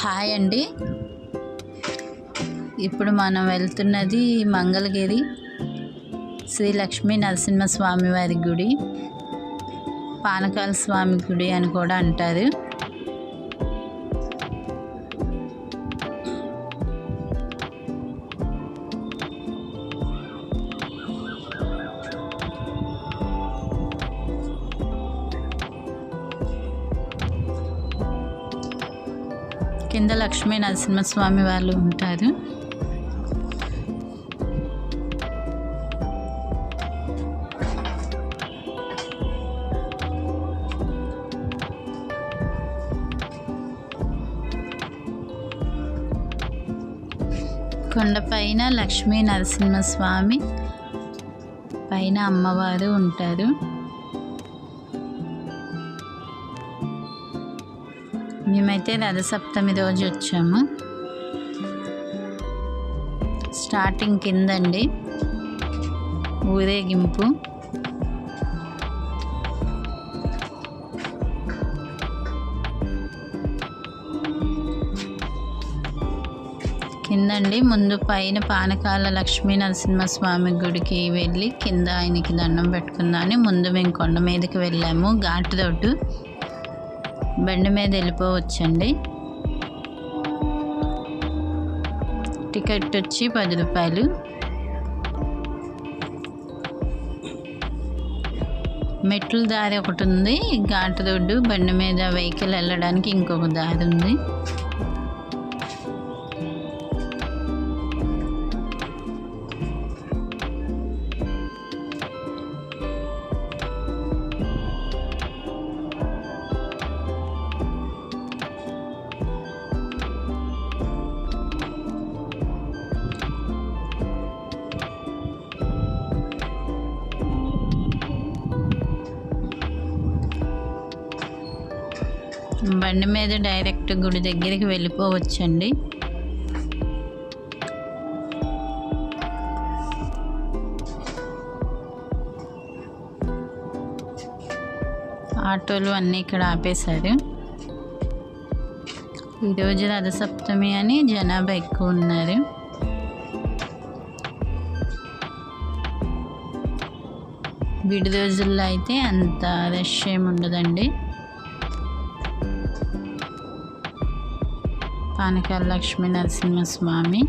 Hi అండి. ఇప్పుడు మనం వెళ్తున్నది మంగళగిరి శ్రీ లక్ష్మీ నరసింహస్వామి వారి గుడి పానకాల స్వామి గుడి అని కూడా అంటారు. కింద లక్ష్మీ నరసింహస్వామి వాళ్ళు ఉంటారు. కొండపైన లక్ష్మీ నరసింహస్వామి పైన అమ్మవారు ఉంటారు. మేమైతే రథసప్తమి రోజు వచ్చాము. స్టార్టింగ్ కిందండి. ఊరేగింపు. కిందండి ముందు పైన పానకాల లక్ష్మీ నరసింహస్వామి గుడికి వెళ్ళి కింద ఆయనకి దండం పెట్టుకుందామని ముందు మేము కొండ మీదకి వెళ్ళాము. ఘాట్ రోడ్డు. బండి మీద వెళ్ళిపోవచ్చండి. టికెట్ వచ్చి పది రూపాయలు. మెట్ల దారి ఒకటి ఉంది ఘాట్ రోడ్డు బండి మీద వెహికల్ వెళ్ళడానికి ఇంకొక దారి ఉంది. బండి మీద డైరెక్ట్ గుడి దగ్గరికి వెళ్ళిపోవచ్చండి. ఆటోలు అన్నీ ఇక్కడ ఆపేశారు. ఈరోజు రథసప్తమి అని జనాభా ఎక్కువ ఉన్నారు. విడి రోజుల్లో అయితే అంత రష్ ఏమి ఉండదండి. పానకాల లక్ష్మీ నరసింహస్వామి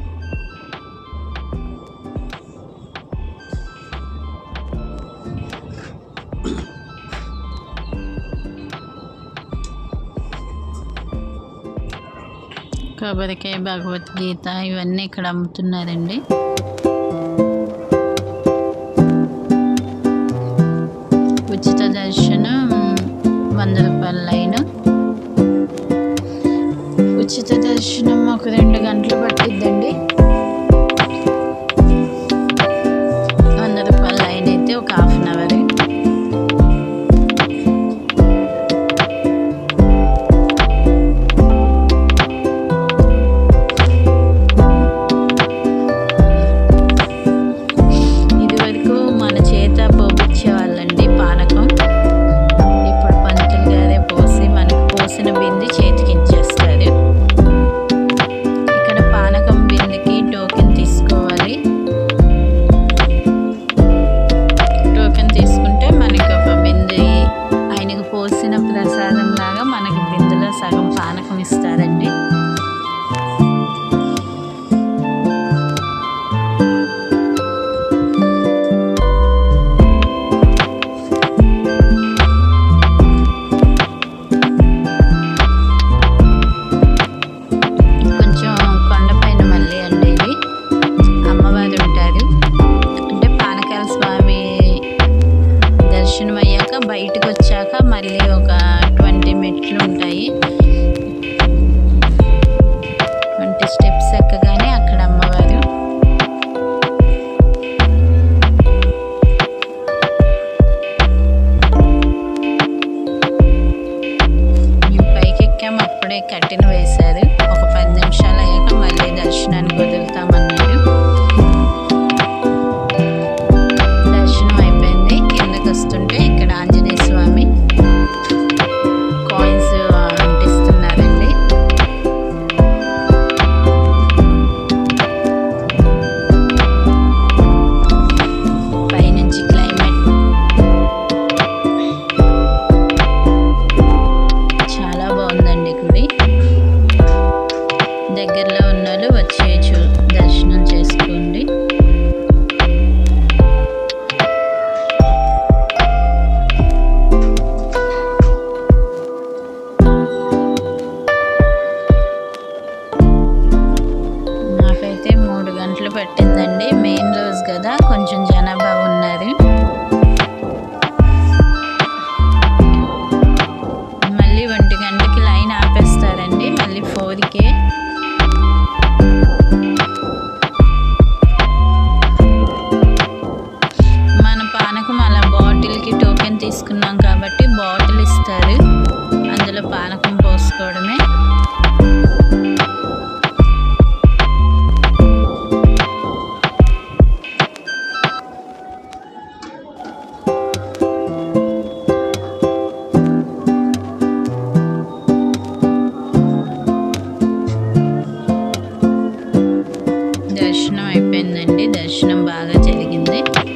కొబ్బరికాయ భగవద్గీత ఇవన్నీ ఇక్కడ అమ్ముతున్నారండి. ఉచిత దర్శనం వంద ఉచిత దర్శనం ఒక రెండు గంటలు పడుతుంది continue के దర్శనం అయిపోయిందండి. దర్శనం బాగా జరిగింది.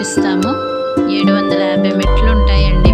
చూపిస్తాము. ఏడు వందల యాభై మెట్లు ఉంటాయండి.